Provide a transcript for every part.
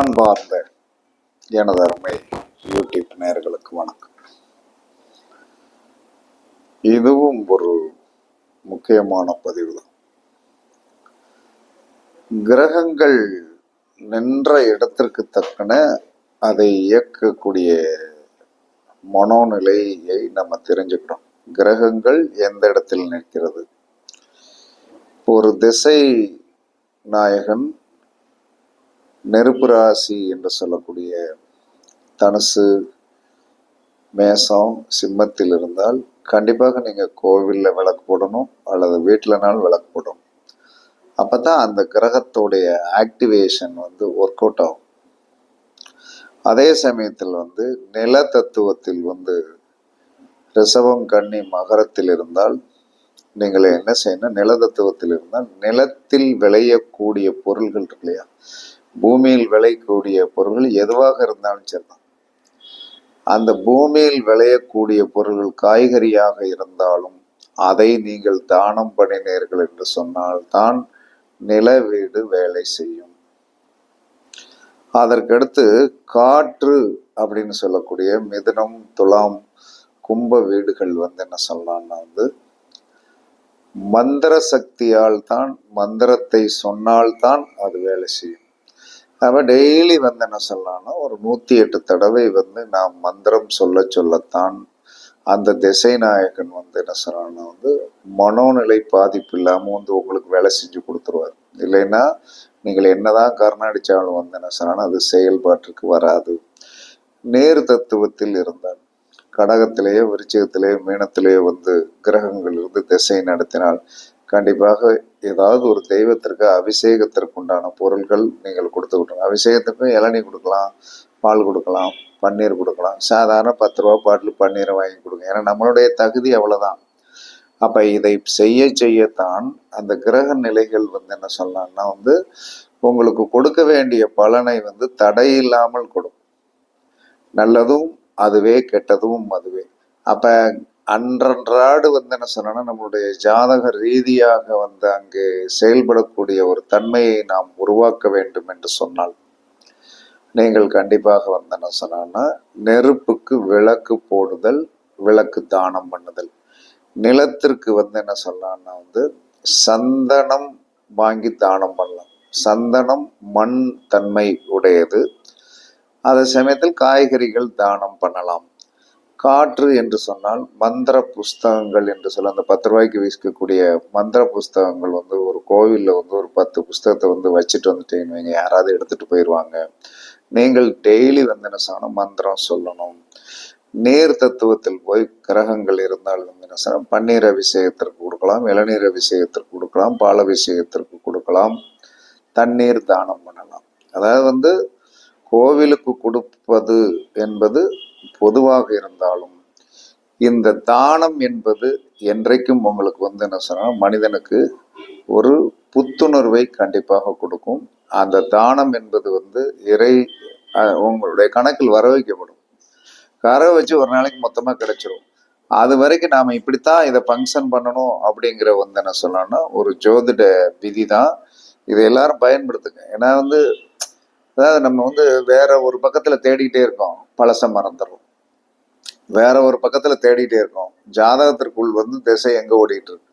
அன்பார்ந்த எனது அருமை யூடியூப் நேர்களுக்கு வணக்கம். இதுவும் ஒரு முக்கியமான பதிவு தான் கிரகங்கள் நின்ற இடத்திற்கு தக்கன அதை இயக்கக்கூடிய மனோநிலையை நம்ம தெரிஞ்சுக்கிறோம் கிரகங்கள் எந்த இடத்தில் நிற்கிறது? ஒரு திசை நாயகன் நெருப்பு ராசி என்று சொல்லக்கூடிய தனுசு மேசம் சிம்மத்தில் இருந்தால் கண்டிப்பாக நீங்கள் கோவிலில் விளக்கு போடணும் அல்லது வீட்டிலனாலும் விளக்கு போடணும். அப்போ தான் அந்த கிரகத்தோடைய ஆக்டிவேஷன் வந்து ஒர்க் அவுட் ஆகும். அதே சமயத்தில் வந்து நில தத்துவத்தில் வந்து ரிசவம் கன்னி மகரத்தில் இருந்தால் நீங்கள் என்ன செய்யணும்? நில தத்துவத்தில் இருந்தால் நிலத்தில் விளையக்கூடிய பொருள்கள் இருக்கு இல்லையா? பூமியில் விளையக்கூடிய பொருள்கள் எதுவாக இருந்தாலும் சரிதான். அந்த பூமியில் விளையக்கூடிய பொருள்கள் காய்கறியாக இருந்தாலும் அதை நீங்கள் தானம் பண்ணினீர்கள் என்று சொன்னால் தான் நில வீடு வேலை செய்யும். அதற்கடுத்து காற்று அப்படின்னு சொல்லக்கூடிய மிதுனம் துலாம் கும்ப வீடுகள் வந்து என்ன சொல்லலாம்னா வந்து மந்திர சக்தியால் தான் மந்திரத்தை சொன்னால்தான் அது வேலை செய்யும். நம்ம டெய்லி வந்து என்ன சொல்லலாம்னா ஒரு நூற்றி எட்டு தடவை வந்து நாம் மந்திரம் சொல்ல சொல்லத்தான் அந்த திசை நாயகன் வந்து என்ன சொல்லலாம்னா வந்து மனோநிலை பாதிப்பு இல்லாமல் வந்து உங்களுக்கு வேலை செஞ்சு கொடுத்துருவார். இல்லைன்னா நீங்கள் என்னதான் கர்நாடிச்சாலும் வந்து என்ன சொல்லலாம் அது செயல்பாட்டுக்கு வராது. நேர் தத்துவத்தில் இருந்தால் கடகத்திலேயோ விருச்சகத்திலேயோ மீனத்திலேயோ வந்து கிரகங்கள் இருந்து திசை நடத்தினால் கண்டிப்பாக ஏதாவது ஒரு தெய்வத்திற்கு அபிஷேகத்திற்கு உண்டான பொருட்கள் நீங்கள் கொடுத்து விட்டுருங்க. அபிஷேகத்துக்கும் இளநீ கொடுக்கலாம் பால் கொடுக்கலாம் பன்னீர் கொடுக்கலாம். சாதாரண பத்து ரூபா பாட்டில் பன்னீரை வாங்கி கொடுங்க. ஏன்னா நம்மளுடைய தகுதி அவ்வளோதான் அப்போ இதை செய்ய செய்யத்தான் அந்த கிரக நிலைகள் வந்து என்ன சொல்லலாம்னா வந்து உங்களுக்கு கொடுக்க வேண்டிய பலனை வந்து தடை இல்லாமல் கொடுக்கும். நல்லதும் அதுவே கெட்டதும் அதுவே. அப்போ அன்றன்றாடு வந்து என்ன சொன்னோன்னா நம்மளுடைய ஜாதக ரீதியாக வந்து அங்கே செயல்படக்கூடிய ஒரு தன்மையை நாம் உருவாக்க வேண்டும் என்று சொன்னால் நீங்கள் கண்டிப்பாக வந்து என்ன சொன்னா நெருப்புக்கு விளக்கு போடுதல் விளக்கு தானம் பண்ணுதல். நிலத்திற்கு வந்து என்ன சொல்லலாம்னா வந்து சந்தனம் வாங்கி தானம் பண்ணலாம். சந்தனம் மண் தன்மை உடையது. அதே சமயத்தில் காய்கறிகள் தானம் பண்ணலாம். காற்று என்று சொன்னால் மந்திர புஸ்தகங்கள் என்று சொல்ல அந்த பத்து ரூபாய்க்கு விற்கக்கூடிய மந்திர புஸ்தகங்கள் வந்து ஒரு கோவிலில் வந்து ஒரு பத்து புஸ்தகத்தை வந்து வச்சுட்டு வந்துட்டேன்னு வைங்க. யாராவது எடுத்துகிட்டு போயிடுவாங்க நீங்கள் டெய்லி வந்து என்ன செய்யணும்? மந்திரம் சொல்லணும். நீர் தத்துவத்தில் போய் கிரகங்கள் இருந்தால் வந்து என்ன செய்யணும்? பன்னீர் அபிஷேகத்திற்கு கொடுக்கலாம் இளநீர் அபிஷேகத்திற்கு கொடுக்கலாம் பால் அபிஷேகத்திற்கு கொடுக்கலாம் தண்ணீர் தானம் பண்ணலாம். அதாவது வந்து கோவிலுக்கு கொடுப்பது என்பது பொதுவாக இருந்தாலும் இந்த தானம் என்பது என்றைக்கும் உங்களுக்கு வந்து என்ன சொன்னால் மனிதனுக்கு ஒரு புத்துணர்வை கண்டிப்பாக கொடுக்கும். அந்த தானம் என்பது வந்து இறை உங்களுடைய கணக்கில் வர வைக்கப்படும். கரை வச்சு ஒரு நாளைக்கு மொத்தமாக கிடைச்சிரும். அது வரைக்கும் நாம் இப்படித்தான் இதை ஃபங்க்ஷன் பண்ணணும் அப்படிங்கிற வந்து என்ன சொல்லணும்னா ஒரு ஜோதிட விதி தான் இதை எல்லாரும் பயன்படுத்துங்க. ஏன்னா வந்து அதாவது நம்ம வந்து வேற ஒரு பக்கத்துல தேடிக்கிட்டே இருக்கோம். பழசம் மறந்துடுறோம். வேற ஒரு பக்கத்துல தேடிட்டே இருக்கோம். ஜாதகத்திற்குள் வந்து திசை எங்க ஓடிட்டு இருக்கு?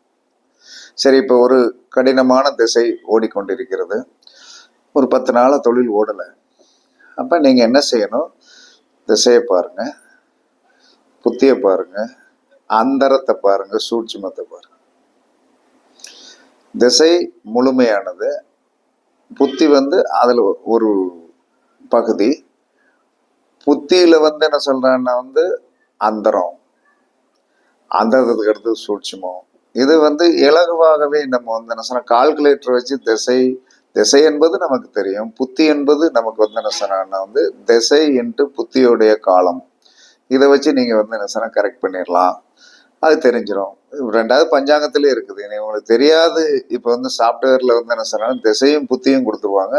சரி இப்போ ஒரு கடினமான திசை ஓடிக்கொண்டிருக்கிறது. ஒரு பத்து நாளாக தொழில் ஓடலை. அப்போ நீங்கள் என்ன செய்யணும்? திசையை பாருங்க. புத்தியை பாருங்க. அந்தரத்தை பாருங்க. சூட்சுமத்தை பாருங்க. திசை முழுமையானது. புத்தி வந்து அதில் ஒரு பகுதி. புத்தியில் வந்து என்ன சொல்கிறேன்னா வந்து அந்தரம். அந்தரத்துக்கு அடுத்து சூட்சுமம் இது வந்து இலகுவாகவே நம்ம வந்து என்ன சொன்னால் கால்குலேட்டர் வச்சு திசை திசை என்பது நமக்கு தெரியும். புத்தி என்பது நமக்கு வந்து என்ன சொன்னா வந்து திசை என்று புத்தியுடைய காலம். இதை வச்சு நீங்கள் வந்து என்ன சொன்னால் கரெக்ட் பண்ணிடலாம் அது தெரிஞ்சிடும் ரெண்டாவது பஞ்சாங்கத்திலே இருக்குது. இனி உங்களுக்கு தெரியாது. இப்போ வந்து சாஃப்ட்வேர்ல வந்து என்ன சொன்னாலும் திசையும் புத்தியும் கொடுத்துருவாங்க.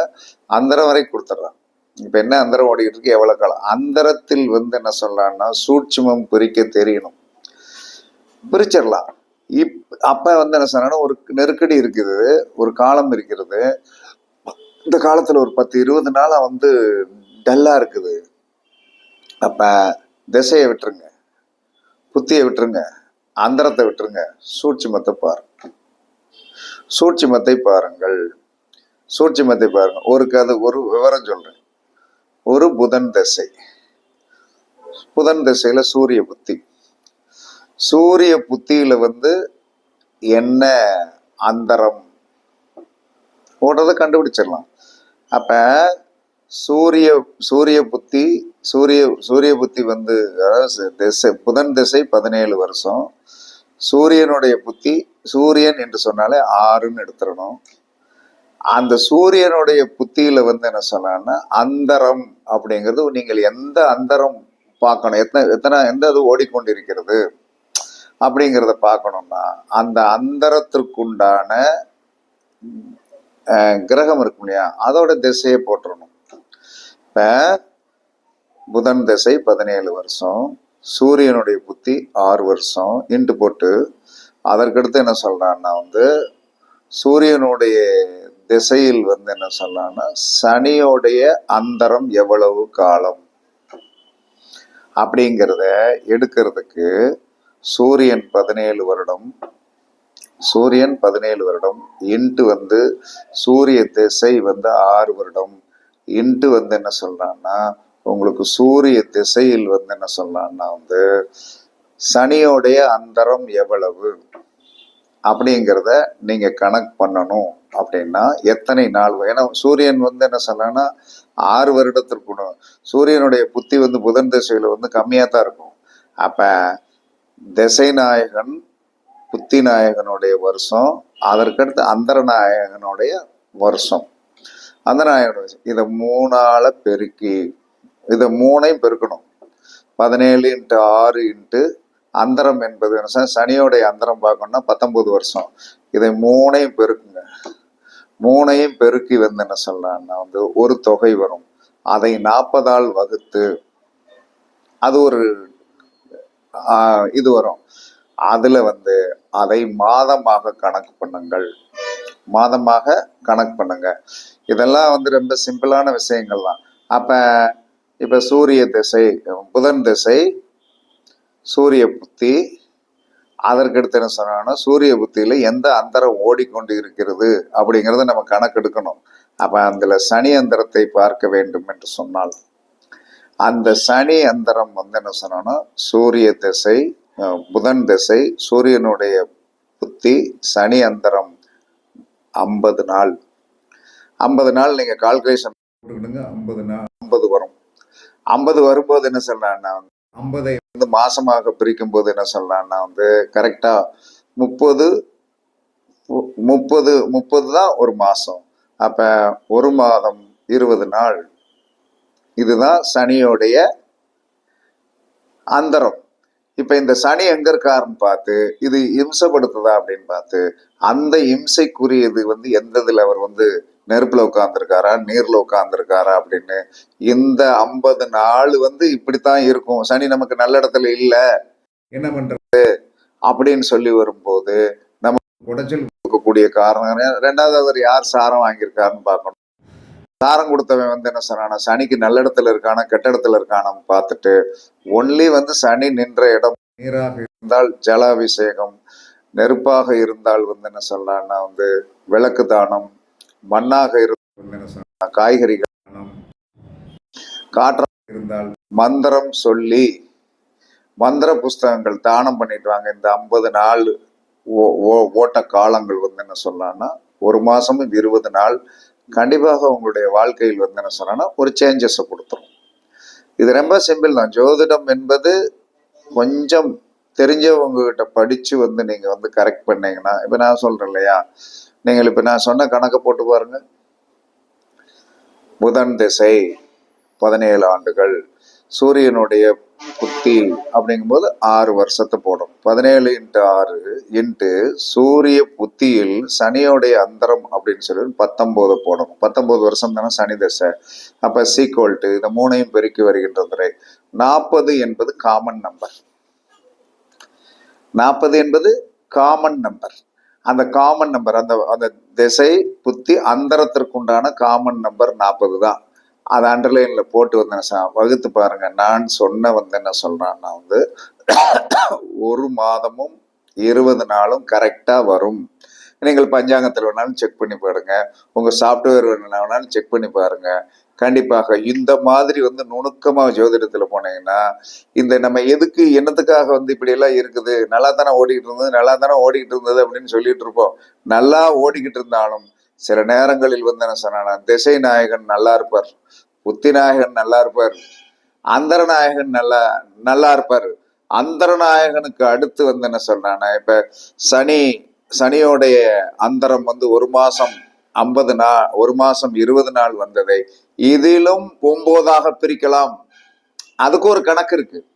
அந்தரம் வரை கொடுத்துட்றாங்க இப்போ என்ன அந்தரம் ஓடிக்கிட்டு இருக்கு? எவ்வளோ காலம்? அந்தரத்தில் வந்து என்ன சொல்லலாம்னா சூட்சுமம் பிரிக்க தெரியணும். பிரிச்சிடலாம். இப் அப்போ வந்து என்ன சொன்னா ஒரு நெருக்கடி இருக்குது. ஒரு காலம் இருக்கிறது. இந்த காலத்தில் ஒரு பத்து இருபது நாளாக வந்து டல்லாக இருக்குது. அப்போ திசையை விட்டுருங்க. புத்தியை விட்டுருங்க. அந்தரத்தை விட்டுருங்க. சூட்சிமத்தை பாருங்க. சூட்சிமத்தை பாருங்கள். சூட்சிமத்தை பாருங்க. ஒரு கதை ஒரு விவரம் சொல்றேன். ஒரு புதன் திசை. புதன் திசையில சூரிய புத்தி. சூரிய புத்தியில வந்து என்ன அந்தரம். ஓடுறத கண்டுபிடிச்சிடலாம். அப்ப சூரிய சூரிய புத்தி சூரிய சூரிய புத்தி வந்து அதாவது திசை புதன் திசை பதினேழு வருஷம். சூரியனுடைய புத்தி சூரியன் என்று சொன்னாலே ஆறுன்னு எடுத்துடணும். அந்த சூரியனுடைய புத்தியில வந்து என்ன சொன்னான்னா அந்தரம் அப்படிங்கிறது நீங்கள் எந்த அந்தரம் பார்க்கணும் எத்தனை எத்தனை எந்த இது ஓடிக்கொண்டிருக்கிறது அப்படிங்கிறத பார்க்கணும்னா அந்த அந்தரத்திற்குண்டான கிரகம் இருக்கும் இல்லையா அதோட திசையை போட்டுடணும் இப்போ புதன் திசை பதினேழு வருஷம் சூரியனுடைய புத்தி ஆறு வருஷம் இன்ட்டு போட்டு அதற்கடுத்து என்ன சொல்கிறான்னா வந்து சூரியனுடைய திசையில் வந்து என்ன சொல்லலாம்னா சனியோடைய அந்தரம் எவ்வளவு காலம்? அப்படிங்கிறத எடுக்கிறதுக்கு சூரியன் பதினேழு வருடம் சூரியன் பதினேழு வருடம் இன்ட்டு வந்து சூரிய திசை வந்து ஆறு வருடம். இன்ட்டு வந்து என்ன சொல்றான்னா உங்களுக்கு சூரிய திசையில் வந்து என்ன சொல்றான்னா வந்து சனியோடைய அந்தரம் எவ்வளவு அப்படிங்கிறத நீங்க கணக்கு பண்ணணும் அப்படின்னா எத்தனை நாள்? ஏன்னா சூரியன் வந்து என்ன சொல்லலாம்னா ஆறு வருடத்திற்கு சூரியனுடைய புத்தி வந்து புதன் திசையில வந்து கம்மியாக தான் இருக்கும். அப்ப திசை நாயகன் புத்தி நாயகனுடைய வருஷம் அதற்கடுத்து அந்தர நாயகனுடைய வருஷம். அந்த நாயகனுடைய இதை மூணால பெருக்கி இதை மூணையும் பெருக்கணும். பதினேழு இன்ட்டு ஆறு இன்ட்டு அந்தரம் என்பது என்ன சனியோடைய அந்தரம் பார்க்கணும்னா பத்தொன்பது வருஷம். இதை மூணையும் பெருக்குங்க. மூணையும் பெருக்கி வந்து என்ன சொல்லலாம்னா வந்து ஒரு தொகை வரும். அதை நாற்பதால் வகுத்து அது ஒரு ஆஹ், இது வரும். அதுல வந்து அதை மாதமாக கணக்கு பண்ணுங்கள். மாதமாக கணக்கு பண்ணுங்க. இதெல்லாம் வந்து ரொம்ப சிம்பிளான விஷயங்கள் தான் அப்ப இப்ப சூரிய திசை புதன் திசை சூரிய புத்தி அதற்கடுத்து என்ன சொன்னாங்கன்னா சூரிய புத்தியில எந்த அந்தரம் ஓடிக்கொண்டு இருக்கிறது அப்படிங்கறத நம்ம கணக்கெடுக்கணும். அப்ப அதுல சனி அந்தரத்தை பார்க்க வேண்டும் என்று சொன்னால் அந்த சனி அந்தரம் வந்து என்ன சொன்னோம்னா சூரிய திசை புதன் திசை சூரியனுடைய புத்தி சனி அந்தரம் ஐம்பது நாள். ஐம்பது நாள் நீங்க கால்குலேஷன் போட்டுக்கிடுங்க ஐம்பது நாள் ஐம்பது வரும். ஐம்பது வரும்போது என்ன சொல்லலாம்னா ஐம்பதை வந்து மாசமாக பிரிக்கும் போது என்ன சொல்லலாம்னா வந்து கரெக்டா முப்பது முப்பது முப்பது தான் ஒரு மாசம். அப்ப ஒரு மாதம் இருபது நாள். இதுதான் சனியோடைய அந்தரம். இப்ப இந்த சனி எங்க இருக்காருன்னு பார்த்து இது இம்சப்படுத்துதா அப்படின்னு பார்த்து அந்த இம்சைக்குரியது வந்து எந்த இதுல அவர் வந்து நெருப்புல உட்கார்ந்துருக்காரா? நீர்ல உட்காந்துருக்காரா அப்படின்னு. இந்த ஐம்பது நாள் வந்து இப்படித்தான் இருக்கும். சனி நமக்கு நல்ல இடத்துல இல்ல. என்ன பண்றது? அப்படின்னு சொல்லி வரும்போது நம்ம உடைச்சல் கொடுக்கக்கூடிய காரணம். ரெண்டாவது அவர் யார் சாரம் வாங்கியிருக்காருன்னு பார்க்கணும். சாரம் கொடுத்தவன் வந்து என்ன சொன்னானா சனிக்கு நல்ல இடத்துல இருக்கானா கெட்ட இடத்துல இருக்கானான்னு பார்த்துட்டு ஒன்லி வந்து சனி நின்ற இடம் நீராக இருந்தால் ஜலாபிஷேகம் நெருப்பாக இருந்தால் வந்து என்ன சொல்லலாம்னா வந்து விளக்கு தானம் மண்ணாக இருந்தால் வந்து என்ன சொல்லலாம் காய்கறிகள் தானம் காற்றாக இருந்தால் மந்திரம் சொல்லி மந்திர புஸ்தகங்கள் தானம் பண்ணிட்டு வாங்க. இந்த ஐம்பது நாள் ஓ- ஓட்ட காலங்கள் வந்து என்ன சொல்லலாம்னா ஒரு மாசமும் இருபது நாள் கண்டிப்பாக உங்களுடைய வாழ்க்கையில் வந்து என்ன சொல்லலாம்னா ஒரு சேஞ்சஸை கொடுத்துரும். இது ரொம்ப சிம்பிள் தான். ஜோதிடம் என்பது கொஞ்சம் தெரிஞ்சவங்க கிட்ட படிச்சு வந்து நீங்க வந்து கரெக்ட் பண்ணீங்கன்னா இப்ப நான் சொல்றேன் இல்லையா? நீங்கள் இப்ப நான் சொன்ன கணக்கை போட்டு பாருங்க. புதன் திசை பதினேழு ஆண்டுகள். சூரியனுடைய புத்தி அப்படிங்கும்போது ஆறு வருஷத்தை போடும். பதினேழு இன்ட்டு ஆறு இன்ட்டு சூரிய புத்தியில் சனியோடைய அந்தரம் அப்படின்னு சொல்லி பத்தொம்போது போடும். பத்தொம்போது வருஷம் தானே சனி தசை. அப்ப சீக்வல்ட்டு இந்த மூணையும் பெருக்கி வருகின்றதுரை நாற்பது என்பது காமன் நம்பர் நாற்பது என்பது காமன் நம்பர் அந்த காமன் நம்பர் அந்த அந்த திசை புத்தி அந்தரத்திற்குண்டான காமன் நம்பர் நாற்பது தான். அதை அண்டர்லைனில் போட்டு வந்து சா- வகுத்து பாருங்க. நான் சொன்ன வந்து என்ன சொல்றேன்னா வந்து ஒரு மாதமும் இருபது நாளும் கரெக்டாக வரும். நீங்கள் பஞ்சாங்கத்தில் வேணாலும் செக் பண்ணி பாருங்க. உங்கள் சாஃப்ட்வேர் வேணாலும் செக் பண்ணி பாருங்கள் கண்டிப்பாக இந்த மாதிரி வந்து நுணுக்கமா ஜோதிடத்துல போனீங்கன்னா இந்த நம்ம எதுக்கு என்னத்துக்காக வந்து இப்படி எல்லாம் இருக்குது? நல்லா தானே ஓடிக்கிட்டு இருந்தது நல்லா தானே ஓடிக்கிட்டு இருந்தது அப்படின்னு சொல்லிட்டு இருப்போம். நல்லா ஓடிக்கிட்டு இருந்தாலும் சில நேரங்களில் வந்து என்ன சொன்னா திசை நாயகன் நல்லா இருப்பார் புத்தி நாயகன் நல்லா இருப்பார் அந்தர நாயகன் நல்லா நல்லா இருப்பார். அந்தர நாயகனுக்கு அடுத்து வந்து என்ன சொல்றானா இப்ப சனி சனியோடைய அந்தரம் வந்து ஒரு மாசம் ஐம்பது நாள் ஒரு மாசம் இருபது நாள் வந்ததை இதிலும் ஒன்பதாக பிரிக்கலாம். அதுக்கு ஒரு கணக்கு இருக்கு.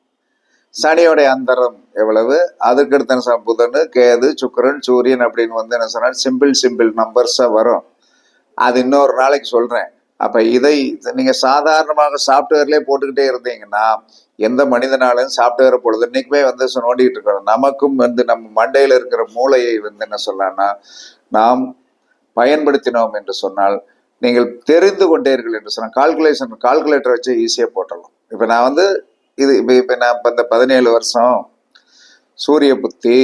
சனியோடைய அந்தரம் எவ்வளவு? அதுக்கு அடுத்த என்ன புதன் கேது சுக்கரன் சூரியன் அப்படின்னு வந்து என்ன சொன்னால் சிம்பிள் சிம்பிள் நம்பர்ஸா வரும். அது இன்னொரு நாளைக்கு சொல்றேன். அப்ப இதை நீங்க சாதாரணமாக சாஃப்ட்வேர்லேயே போட்டுக்கிட்டே இருந்தீங்கன்னா எந்த மனிதனாலும் சாஃப்ட்வேரை பொழுது இன்னைக்குமே வந்து சொ- நோண்டிட்டு இருக்கணும். நமக்கும் வந்து நம்ம மண்டையில் இருக்கிற மூளையை வந்து என்ன சொல்லலாம்னா நாம் பயன்படுத்தினோம் என்று சொன்னால் நீங்கள் தெரிந்து கொண்டீர்கள் என்று சொன்னால் கால்குலேஷன் கால்குலேட்டர் வச்சு ஈஸியாக போட்டலாம் இப்போ நான் வந்து இது இப்போ இப்போ நான் இப்போ இந்த பதினேழு வருஷம் சூரிய புத்தி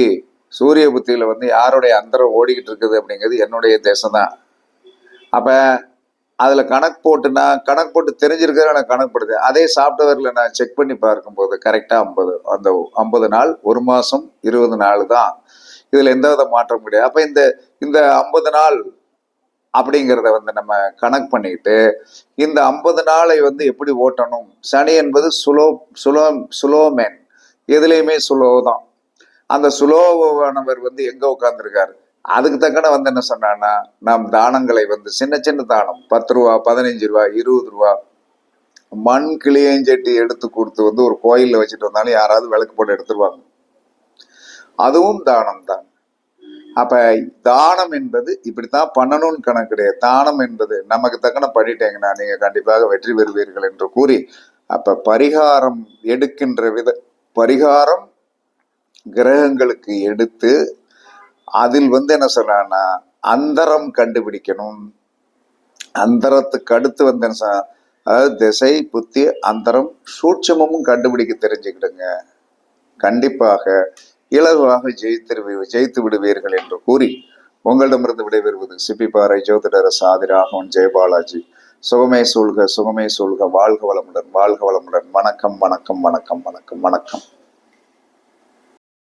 சூரிய புத்தியில் வந்து யாருடைய அந்தரம் ஓடிக்கிட்டு இருக்குது அப்படிங்கிறது என்னுடைய தேசம் தான். அப்போ அதில் கணக்கு போட்டு நான் கணக்கு போட்டு தெரிஞ்சிருக்கிறத நான் கணக்கு போடுது. அதே சாஃப்ட்வேரில் நான் செக் பண்ணி பார்க்கும்போது கரெக்டாக ஐம்பது அந்த ஐம்பது நாள் ஒரு மாதம் இருபது நாள் தான். இதில் எந்த வித மாற்றம் கிடையாது. அப்போ இந்த இந்த ஐம்பது நாள் அப்படிங்கிறத வந்து நம்ம கணக்கு பண்ணிட்டு இந்த ஐம்பது நாளை வந்து எப்படி ஓட்டணும்? சனி என்பது சுலோ சுலோ சுலோமேன் எதுலேயுமே சுலோ தான். அந்த சுலோவானவர் வந்து எங்கே உட்காந்துருக்காரு அதுக்கு தக்கன வந்து என்ன சொன்னான்னா நாம் தானங்களை வந்து சின்ன சின்ன தானம் பத்து ரூபா பதினஞ்சு ரூபா இருபது ரூபா மண் கிளியஞ்சட்டி எடுத்து கொடுத்து வந்து ஒரு கோயிலில் வச்சுட்டு வந்தாலும் யாராவது விளக்கு போட்டு எடுத்துருவாங்க. அதுவும் தானம் தான் அப்ப தானம் என்பது இப்படித்தான் பண்ணணும்னு கணக்கு கிடையாது. தானம் என்பது நமக்கு தக்கன பண்ணிட்டீங்கன்னா நீங்க கண்டிப்பாக வெற்றி பெறுவீர்கள் என்று கூறி அப்ப பரிகாரம் எடுக்கின்ற வித பரிகாரம் கிரகங்களுக்கு எடுத்து அதில் வந்து என்ன சொல்றான்னா அந்தரம் கண்டுபிடிக்கணும். அந்தரத்துக்கு அடுத்து வந்து என்ன சொன்னா, அதாவது திசை புத்தி அந்தரம் சூட்சமும் கண்டுபிடிக்க தெரிஞ்சுக்கிடுங்க. கண்டிப்பாக இலகுவாக ஜெயித்து ஜெயித்து விடுவீர்கள் என்று கூறி உங்களிடமிருந்து விடைபெறுவது சிப்பிப்பாறை ஜோதிடர சாதிராகவன் ஜெயபாலாஜி. சுகமே சூழ்க சுகமே சூழ்க வாழ்க வளமுடன் வாழ்க வளமுடன். வணக்கம் வணக்கம் வணக்கம் வணக்கம் வணக்கம்.